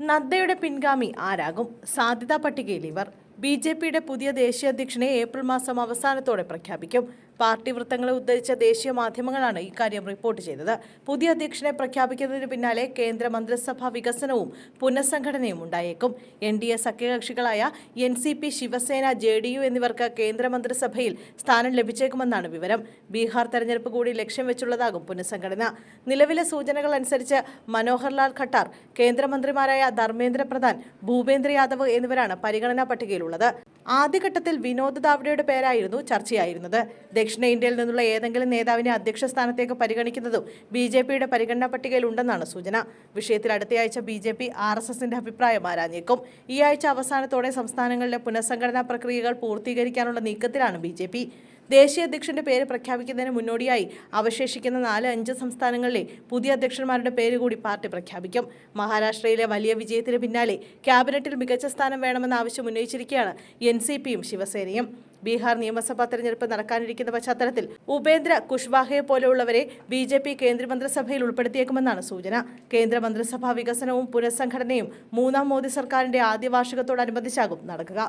നദ്ദയുടെ പിൻഗാമി ആരാകും? സാധ്യതാ പട്ടികയിൽ ഇവർ. ബി ജെ പിയുടെ പുതിയ ദേശീയ അധ്യക്ഷനെ ഏപ്രിൽ മാസം അവസാനത്തോടെ പ്രഖ്യാപിക്കും. പാർട്ടി വൃത്തങ്ങളെ ഉദ്ധരിച്ച ദേശീയ മാധ്യമങ്ങളാണ് ഇക്കാര്യം റിപ്പോർട്ട് ചെയ്തത്. പുതിയ അധ്യക്ഷനെ പ്രഖ്യാപിക്കുന്നതിന് പിന്നാലെ കേന്ദ്ര മന്ത്രിസഭാ വികസനവും പുനഃസംഘടനയും ഉണ്ടായേക്കും. N D A സഖ്യകക്ഷികളായ N C P Shiv Sena J D U എന്നിവർക്ക് കേന്ദ്രമന്ത്രിസഭയിൽ സ്ഥാനം ലഭിച്ചേക്കുമെന്നാണ് വിവരം. ബീഹാർ തെരഞ്ഞെടുപ്പ് കൂടി ലക്ഷ്യം വെച്ചുള്ളതാകും പുനഃസംഘടന. നിലവിലെ സൂചനകൾ അനുസരിച്ച് മനോഹർലാൽ ഖട്ടാർ കേന്ദ്രമന്ത്രിമാരായ ധർമ്മേന്ദ്ര പ്രധാൻ ഭൂപേന്ദ്ര യാദവ് എന്നിവരാണ് പരിഗണനാ പട്ടികയിലുള്ളത്. ആദ്യഘട്ടത്തിൽ വിനോദ് ദാവ്ഡയുടെ പേരായിരുന്നു ചർച്ചയായിരുന്നത്. ദക്ഷിണേന്ത്യയിൽ നിന്നുള്ള ഏതെങ്കിലും നേതാവിനെ അധ്യക്ഷ സ്ഥാനത്തേക്ക് പരിഗണിക്കുന്നതും ബി ജെ പിയുടെ പരിഗണനാ പട്ടികയിൽ ഉണ്ടെന്നാണ് സൂചന. വിഷയത്തിൽ അടുത്തയാഴ്ച B J P R S എസിന്റെ അഭിപ്രായം ആരാഞ്ഞേക്കും. ഈ ആഴ്ച അവസാനത്തോടെ സംസ്ഥാനങ്ങളിലെ പുനഃസംഘടനാ പ്രക്രിയകൾ പൂർത്തീകരിക്കാനുള്ള നീക്കത്തിലാണ് ബി ജെ പി. ദേശീയ അധ്യക്ഷന്റെ പേര് പ്രഖ്യാപിക്കുന്നതിന് മുന്നോടിയായി അവശേഷിക്കുന്ന നാല് അഞ്ച് സംസ്ഥാനങ്ങളിലെ പുതിയ അധ്യക്ഷന്മാരുടെ പേര് കൂടി പാർട്ടി പ്രഖ്യാപിക്കും. മഹാരാഷ്ട്രയിലെ വലിയ വിജയത്തിന് പിന്നാലെ ക്യാബിനറ്റിൽ മികച്ച സ്ഥാനം വേണമെന്ന ആവശ്യം ഉന്നയിച്ചിരിക്കുകയാണ് എൻ സി പിയും ശിവസേനയും. ബീഹാർ നിയമസഭാ തെരഞ്ഞെടുപ്പ് നടക്കാനിരിക്കുന്ന പശ്ചാത്തലത്തിൽ ഉപേന്ദ്ര കുഷ്വാഹയെ പോലെയുള്ളവരെ ബി ജെ പി കേന്ദ്രമന്ത്രിസഭയിൽ ഉൾപ്പെടുത്തിയേക്കുമെന്നാണ് സൂചന. കേന്ദ്രമന്ത്രിസഭാ വികസനവും പുനഃസംഘടനയും മൂന്നാം മോദി സർക്കാരിന്റെ ആദ്യ വാർഷികത്തോടനുബന്ധിച്ചാകും നടക്കുക.